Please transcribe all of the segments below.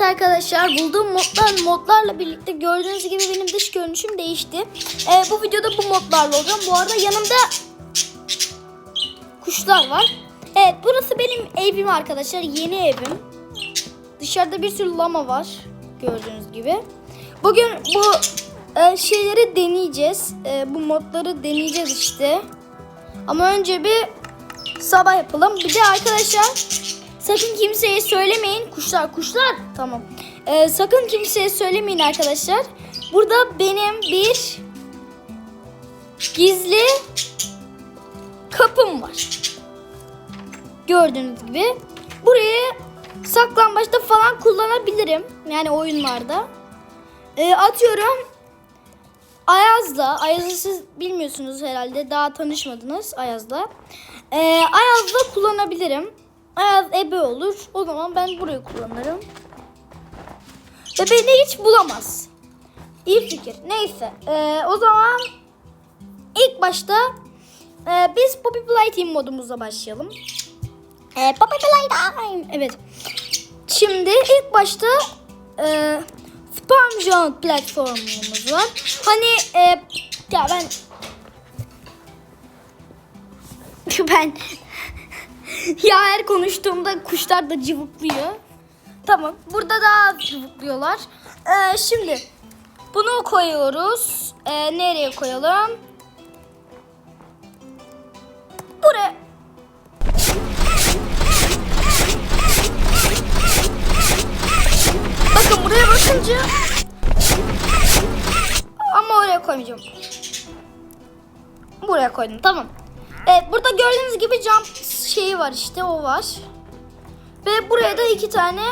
Evet arkadaşlar bulduğum modlar modlarla birlikte gördüğünüz gibi benim dış görünüşüm değişti. Ee, bu videoda bu modlarla olacağım. Bu arada yanımda kuşlar var. Evet burası benim evim arkadaşlar. Yeni evim. Dışarıda bir sürü lama var. Gördüğünüz gibi. Bugün bu e, şeyleri deneyeceğiz. E, bu modları deneyeceğiz işte. Ama önce bir sabah yapalım. Bir de arkadaşlar sakın kimseye söylemeyin. Kuşlar kuşlar tamam. E, sakın kimseye söylemeyin arkadaşlar. Burada benim bir gizli kapım var. Gördüğünüz gibi. Burayı saklambaçta falan kullanabilirim. Yani oyunlarda. E, atıyorum Ayaz'da, Ayaz'ı siz bilmiyorsunuz herhalde. Daha tanışmadınız Ayaz'la. E, Ayaz'da kullanabilirim. Ayaz ebe olur. O zaman ben burayı kullanırım. Ve beni hiç bulamaz. İyi fikir. Neyse. E, o zaman ilk başta e, biz Poppy Playtime modumuzla başlayalım. E, Poppy Playtime. Evet. Şimdi ilk başta e, Farm Zone platformumuz var. Hani e, ya ben ben ya her konuştuğumda kuşlar da cıvıklıyor. Tamam. Burada daha cıvıklıyorlar. E, şimdi bunu koyuyoruz. E, nereye koyalım? Buraya. Bakın buraya bakınca ama oraya koymayacağım. Buraya koydum tamam. Evet burada gördüğünüz gibi cam şeyi var işte o var. Ve buraya da iki tane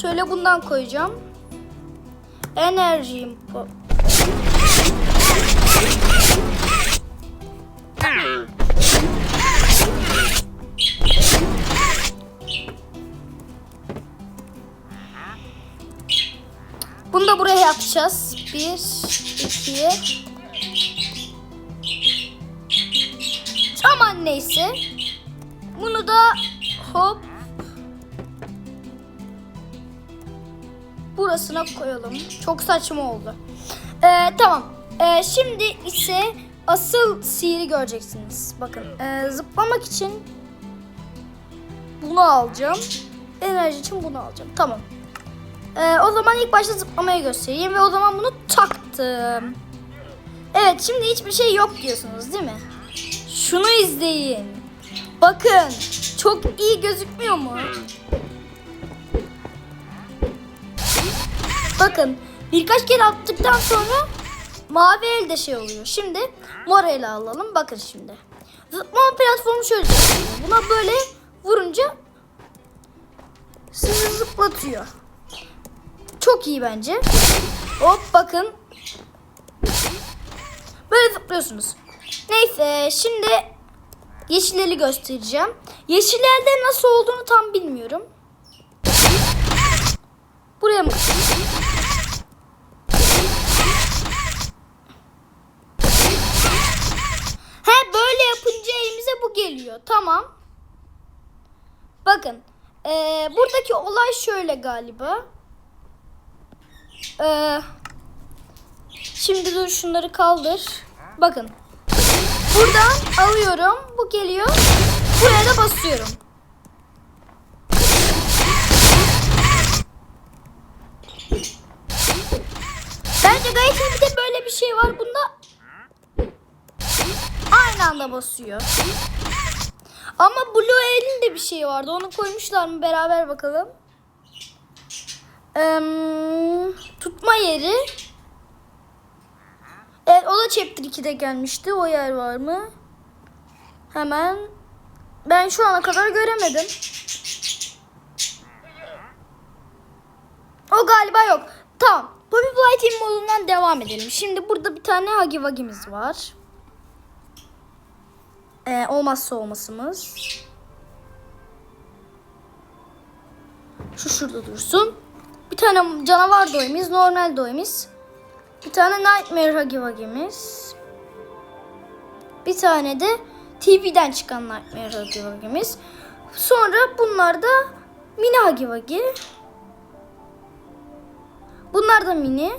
şöyle bundan koyacağım. Enerji impo- Bunu da buraya yapacağız. Bir, iki. Neyse. Bunu da hop burasına koyalım. Çok saçma oldu. Ee, tamam. Ee, şimdi ise asıl sihiri göreceksiniz. Bakın ee, zıplamak için bunu alacağım. Enerji için bunu alacağım. Tamam. Ee, o zaman ilk başta zıplamayı göstereyim ve o zaman bunu taktım. Evet şimdi hiçbir şey yok diyorsunuz değil mi? Şunu izleyin. Bakın çok iyi gözükmüyor mu? Bakın birkaç kere attıktan sonra mavi elde şey oluyor. Şimdi mor ele alalım. Bakın şimdi. Zıplama platformu şöyle. Buna böyle vurunca sizi zıplatıyor. Çok iyi bence. Hop bakın. Böyle zıplıyorsunuz. Neyse şimdi yeşilleri göstereceğim. Yeşillerde nasıl olduğunu tam bilmiyorum. Buraya mı? He böyle yapınca elimize bu geliyor. Tamam. Bakın. Ee, buradaki olay şöyle galiba. Ee, şimdi dur şunları kaldır. Bakın. Buradan alıyorum. Bu geliyor. Buraya da basıyorum. Bence gayet bir de böyle bir şey var. Bunda aynı anda basıyor. Ama Blue elinde bir şey vardı. Onu koymuşlar mı? Beraber bakalım. Ee, tutma yeri. Evet o da Chapter 2'de gelmişti. O yer var mı? Hemen. Ben şu ana kadar göremedim. O galiba yok. Tamam. Poppy Playtime modundan devam edelim. Şimdi burada bir tane Huggy Wuggy'miz var. Ee, olmazsa olmasımız. Şu şurada dursun. Bir tane canavar doyumuz, normal doyumuz. Bir tane Nightmare Huggy Wuggy'miz. Bir tane de TV'den çıkan Nightmare Huggy Wuggy'miz. Sonra bunlar da Mini Huggy Wuggy. Bunlar da mini.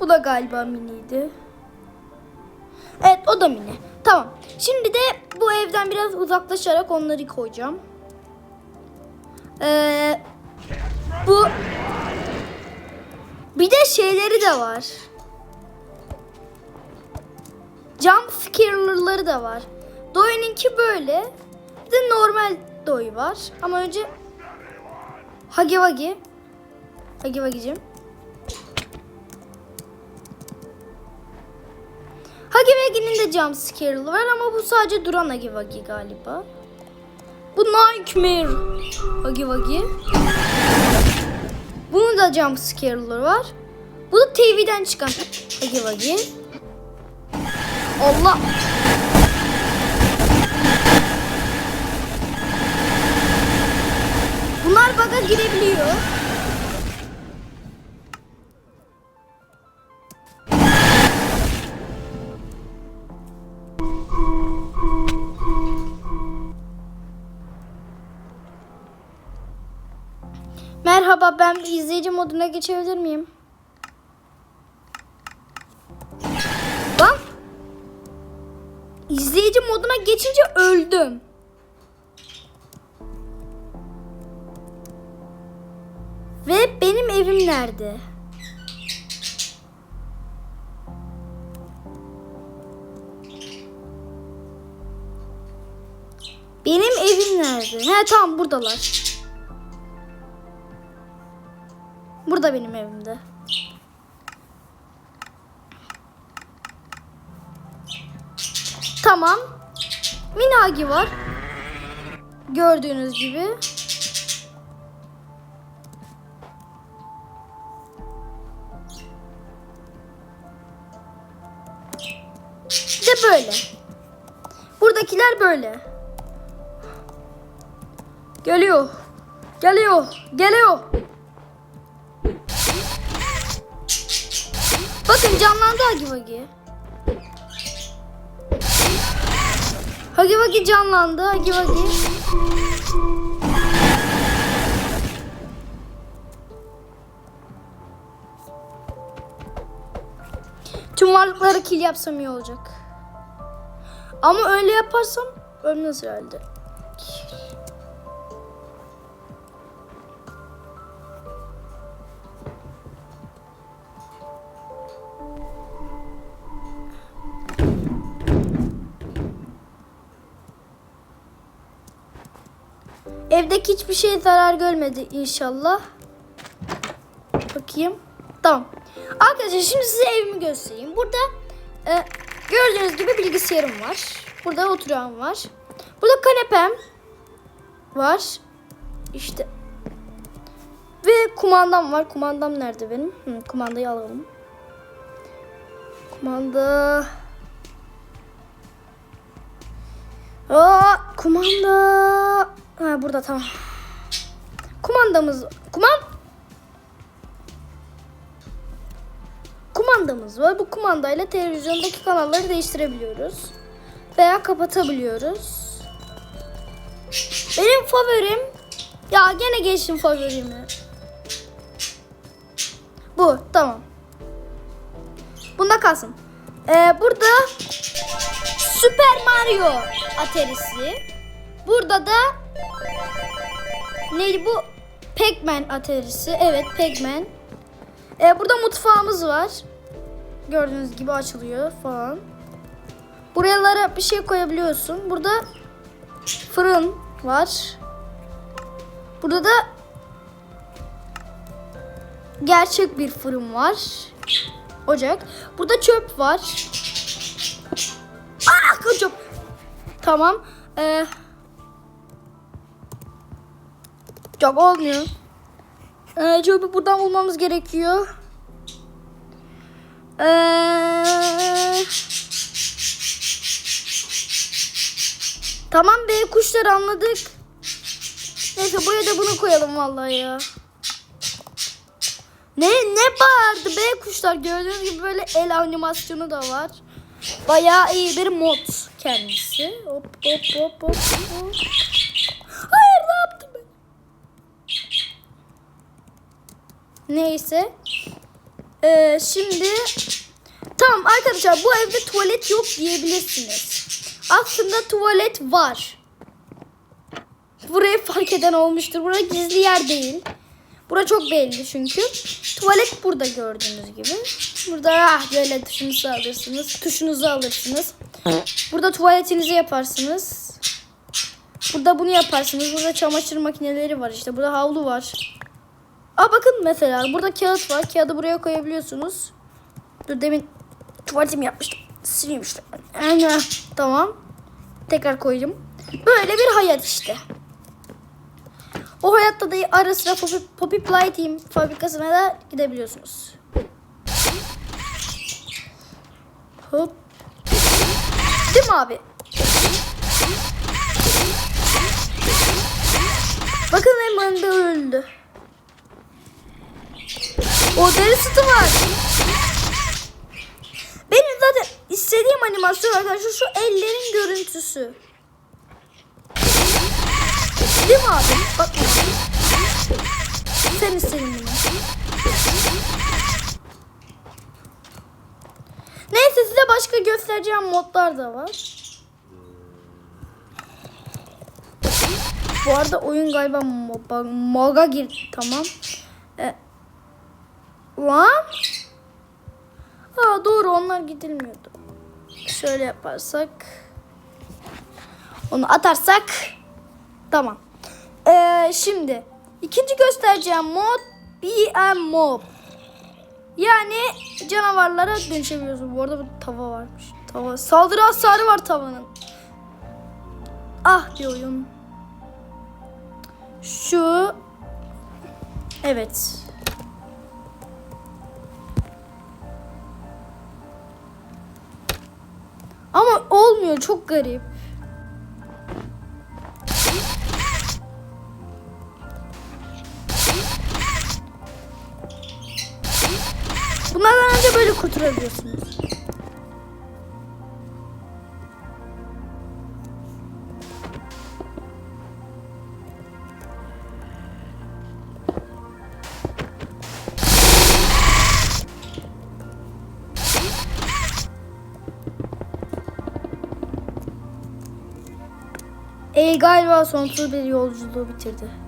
Bu da galiba miniydi. Evet o da mini. Tamam. Şimdi de bu evden biraz uzaklaşarak onları koyacağım. Ee, bu bir de şeyleri de var. Jump scare'ları da var. Doy'unki böyle. Bir de normal Doy var. Ama önce Hagi Wagi. Hagi Wagi'cim. Hagi Wagi'nin de jump scare'lı var ama bu sadece duran Hagi Wagi galiba. Bu Nightmare Hagi Wagi. Bunun da jump scare'ları var. Bu da TV'den çıkan Hagi Wagi. Allah. Bunlar baga girebiliyor. Merhaba ben izleyici moduna geçebilir miyim? Lan İzleyici moduna geçince öldüm. Ve benim evim nerede? Benim evim nerede? He tamam buradalar. Burada benim evimde. Tamam. Minagi var. Gördüğünüz gibi. De böyle. Buradakiler böyle. Geliyor. Geliyor. Geliyor. Bakın canlandı Hagi Wagi. Hagi Wagi canlandı. Hagi Wagi. Tüm varlıkları kill yapsam iyi olacak. Ama öyle yaparsam ölmez herhalde. Evdeki hiçbir şey zarar görmedi inşallah. Bakayım. Tamam. Arkadaşlar şimdi size evimi göstereyim. Burada e, gördüğünüz gibi bilgisayarım var. Burada oturan var. Burada kanepem var. İşte. Ve kumandam var. Kumandam nerede benim? Hı, kumandayı alalım. Kumanda. Aa, kumanda. Ha burada tamam. Kumandamız. Kuman. Kumandamız var. Bu kumandayla televizyondaki kanalları değiştirebiliyoruz. Veya kapatabiliyoruz. Benim favorim ya gene geçtim favorimi. Bu tamam. Bunda kalsın. Ee, burada Super Mario aterisi. Burada da neydi bu? Pac-Man aterisi. Evet Pac-Man. Ee, burada mutfağımız var. Gördüğünüz gibi açılıyor falan. Buralara bir şey koyabiliyorsun. Burada fırın var. Burada da gerçek bir fırın var. Ocak. Burada çöp var. Ah çöp. Tamam. Ee, çok olmuyor. Ee, çöpü buradan bulmamız gerekiyor. Ee, tamam be kuşlar anladık. Neyse buraya da bunu koyalım vallahi ya. Ne ne bağırdı be kuşlar gördüğünüz gibi böyle el animasyonu da var. Bayağı iyi bir mod kendisi. Hop hop hop hop. hop. Hayır ne yaptım ben? Neyse. Ee, şimdi tamam arkadaşlar bu evde tuvalet yok diyebilirsiniz. Aslında tuvalet var. Burayı fark eden olmuştur. Burası gizli yer değil. Bura çok belli çünkü. Tuvalet burada gördüğünüz gibi. Burada ah böyle tuşunuzu alırsınız. Tuşunuzu alırsınız. Burada tuvaletinizi yaparsınız. Burada bunu yaparsınız. Burada çamaşır makineleri var işte. Burada havlu var. Aa bakın mesela burada kağıt var. Kağıdı buraya koyabiliyorsunuz. Dur demin tuvaletimi yapmıştım. Sileyim işte. Tamam. Tekrar koydum. Böyle bir hayat işte. O hayatta da ara sıra Poppy, Poppy Playtime fabrikasına da gidebiliyorsunuz. Hop. Değil mi abi? Bakın hemen de öldü. O deri sütü var. Benim zaten istediğim animasyon arkadaşlar şu ellerin görüntüsü. Değil mi abi? Bak. Sen istedin bunu. Neyse size başka göstereceğim modlar da var. Bu arada oyun galiba moga gir tamam. E, lan? Aa doğru onlar gidilmiyordu. Şöyle yaparsak. Onu atarsak. Tamam. Ee, şimdi ikinci göstereceğim mod BM Mob. Yani canavarlara dönüşebiliyorsun. Bu arada bir tava varmış. Tava. Saldırı hasarı var tavanın. Ah bir oyun. Şu. Evet. Ama olmuyor çok garip. Kurtulabiliyorsunuz. El galiba sonsuz bir yolculuğu bitirdi.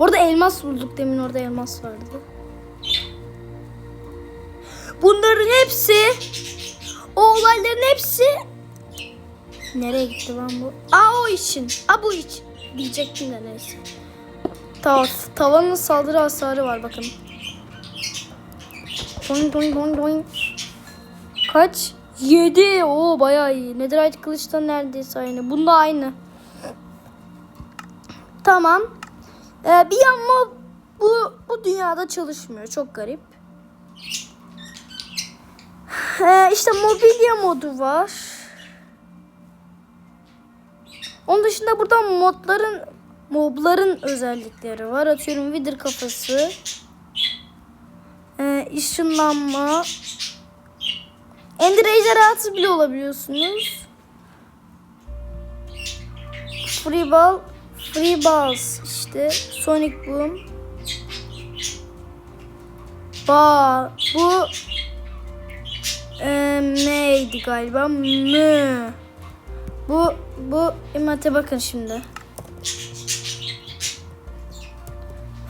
Burada elmas bulduk. Demin orada elmas vardı. Bunların hepsi o olayların hepsi nereye gitti lan bu? Aa o için. Aa bu için. Diyecektim de neyse. Tav tavanın saldırı hasarı var bakın. Doing doing doing doing. Kaç? 7. Oo bayağı iyi. Netherite kılıçta neredeyse aynı. Bunda aynı. Tamam. Ee, bir ama bu bu dünyada çalışmıyor. Çok garip. Ee, işte mobilya modu var. Onun dışında burada modların mobların özellikleri var. Atıyorum Wither kafası. Ee, ışınlanma. Ender ejderhası bile olabiliyorsunuz. Free ball, free balls işte Sonic Boom. Ba bu e, neydi galiba? Mü. Bu bu imate bakın şimdi.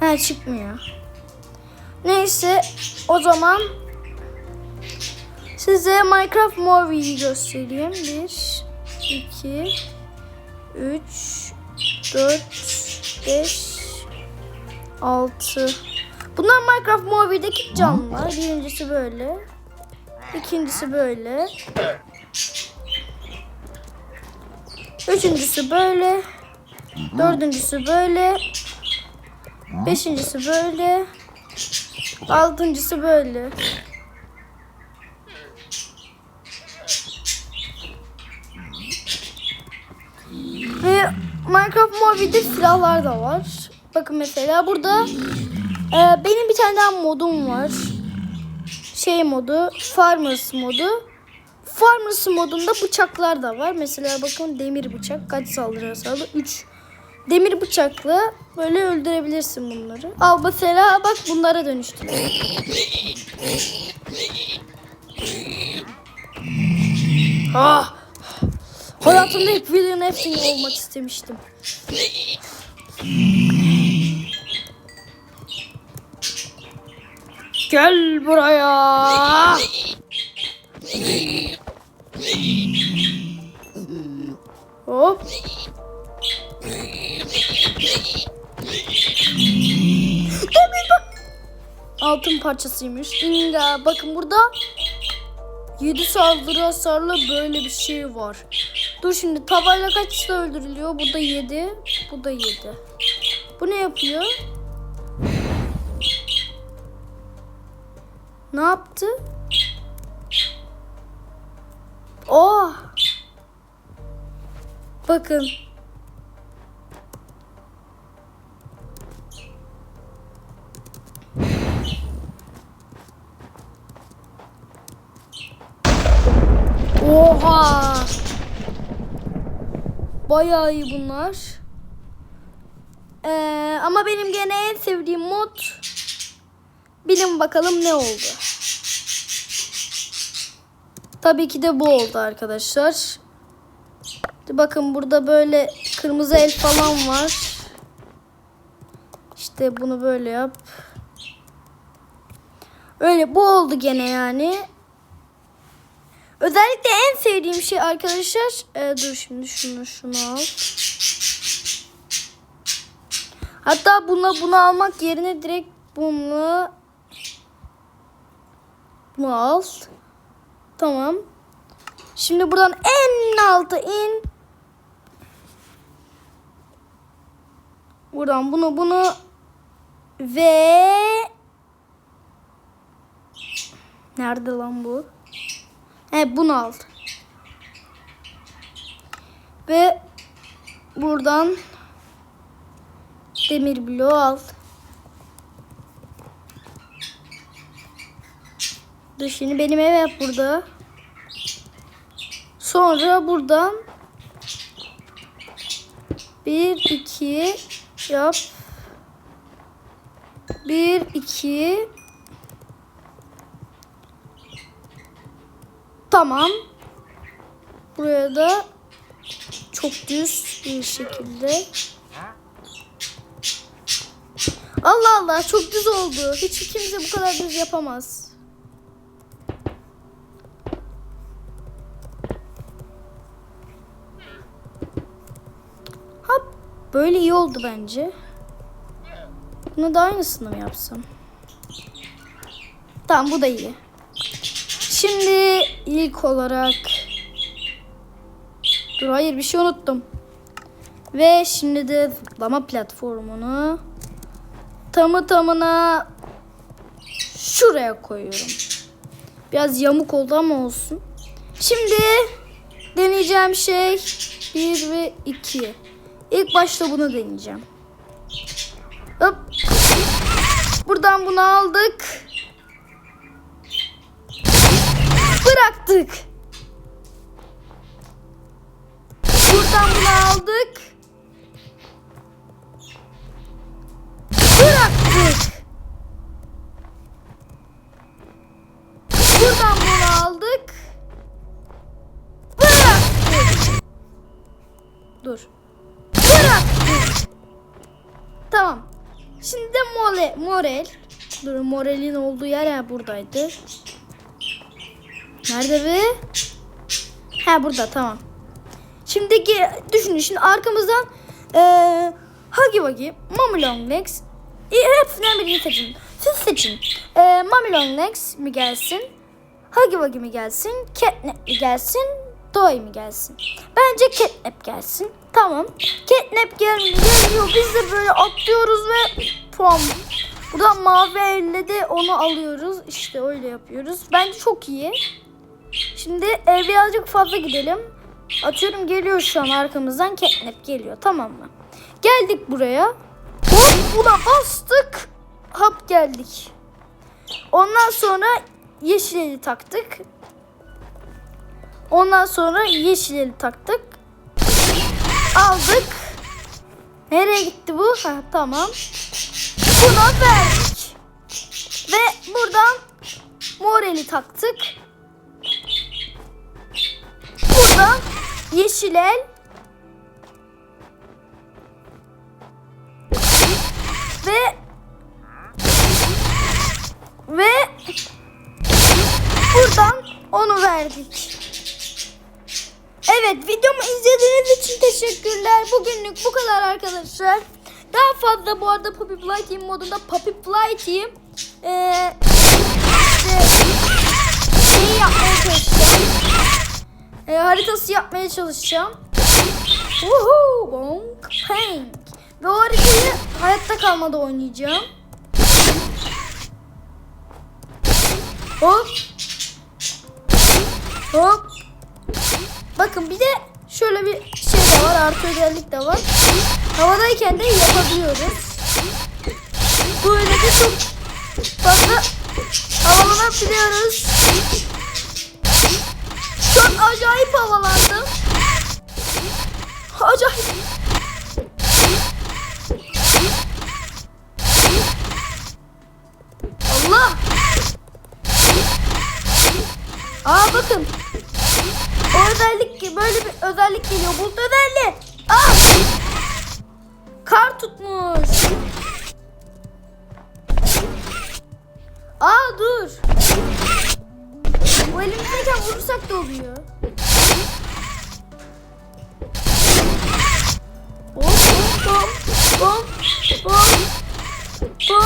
Ha çıkmıyor. Neyse o zaman Size Minecraft Movie'yi göstereyim. 1, 2, 3, 4, 5, 6. Bunlar Minecraft Movie'deki canlılar. Birincisi böyle. İkincisi böyle. Üçüncüsü böyle. Dördüncüsü böyle. Beşincisi böyle. Altıncısı böyle. Minecraft Mobile'de silahlar da var. Bakın mesela burada e, benim bir tane daha modum var. Şey modu, Farmers modu. Farmers modunda bıçaklar da var. Mesela bakın demir bıçak kaç saldırı hasarlı? 3. Demir bıçakla böyle öldürebilirsin bunları. Al mesela bak bunlara dönüştüler. Ah! Hayatımda hep William Afton olmak istemiştim. Gel buraya. Hop. Altın parçasıymış. İnga bakın burada 7 saldırı hasarlı böyle bir şey var. Dur şimdi tavayla kaçta öldürülüyor? Bu da 7. Bu da 7. Bu ne yapıyor? Ne yaptı? Oh! Bakın. Bayağı iyi bunlar. Ee, ama benim gene en sevdiğim mod bilin bakalım ne oldu. Tabii ki de bu oldu arkadaşlar. Bakın burada böyle kırmızı el falan var. İşte bunu böyle yap. Öyle bu oldu gene yani. Özellikle en sevdiğim şey arkadaşlar. e, dur şimdi şunu şunu al. Hatta bunu bunu almak yerine direkt bunu bunu al. Tamam. Şimdi buradan en alta in. Buradan bunu bunu ve nerede lan bu? He bunu al. Ve buradan demir bloğu al. Dur şimdi benim ev yap burada. Sonra buradan bir iki yap. Bir iki Tamam. Buraya da çok düz bir şekilde. Allah Allah çok düz oldu. Hiç kimse bu kadar düz yapamaz. Ha böyle iyi oldu bence. Bunu da aynısını mı yapsam? Tamam bu da iyi. Şimdi ilk olarak Dur hayır bir şey unuttum. Ve şimdi de zıplama platformunu tamı tamına şuraya koyuyorum. Biraz yamuk oldu ama olsun. Şimdi deneyeceğim şey 1 ve 2. İlk başta bunu deneyeceğim. Hop. Buradan bunu aldık. Bıraktık. Buradan bunu aldık. Bıraktık. Buradan bunu aldık. Bıraktık. Dur. Bıraktık. Tamam. Şimdi de mole, morel. Dur morelin olduğu yer ya buradaydı. Nerede be? Ha burada tamam. Şimdiki düşünün şimdi arkamızdan eee Huggy Wuggy, Mommy Long Legs e, hepsinden birini seçin. Siz seçin. Eee Mommy Long Legs mi gelsin? Huggy Wuggy mi gelsin? Catnap mi gelsin? Doy mi gelsin? Bence Catnap gelsin. Tamam. Catnap gel. Biz de böyle atlıyoruz ve puan. Buradan mavi elle de onu alıyoruz. İşte öyle yapıyoruz. Bence çok iyi. Şimdi e, birazcık fazla gidelim. Atıyorum geliyor şu an arkamızdan catnap geliyor tamam mı? Geldik buraya. Hop buna bastık. Hop geldik. Ondan sonra yeşil eli taktık. Ondan sonra yeşil eli taktık. Aldık. Nereye gitti bu? Ha, tamam. Buna verdik. Ve buradan mor eli taktık. Buradan yeşil el. Ve ve buradan onu verdik. Evet videomu izlediğiniz için teşekkürler. Bugünlük bu kadar arkadaşlar. Daha fazla bu arada Poppy Fly Team modunda Poppy Fly Team ee, işte şeyi yapmaya. Ee, haritası yapmaya çalışacağım. Woohoo! Bonk, pank. Ve o haritayı hayatta kalmada oynayacağım. Hop. Hop. Bakın bir de şöyle bir şey de var. Artı özellik de var. Havadayken de yapabiliyoruz. Böyle de çok fazla havalanabiliyoruz. Acayip havalandım. Acayip. Allah. Aa bakın. O özellik böyle bir özellik geliyor. Bulut özelliği. Aa! Kar tutmuş. Aa dur. Bu elimizdeyken vurursak da oluyor. Bom bom bom bom bom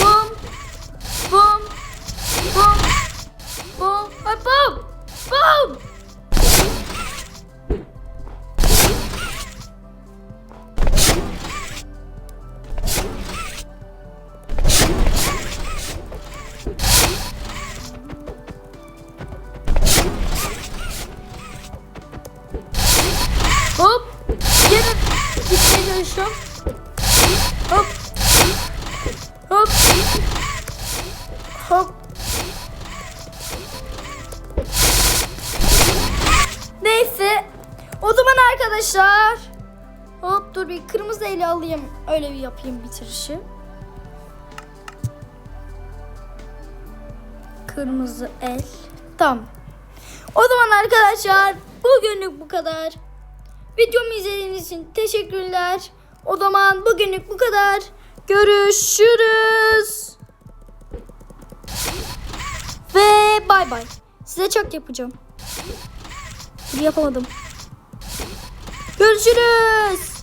bom bom bom bom bom ay bom bom Hop. Neyse. O zaman arkadaşlar. Hop dur bir kırmızı eli alayım. Öyle bir yapayım bitirişi. Kırmızı el. Tamam. O zaman arkadaşlar bugünlük bu kadar. Videomu izlediğiniz için teşekkürler. O zaman bugünlük bu kadar. Görüşürüz. Ve bay bay. Size çok yapacağım. Yapamadım. Görüşürüz.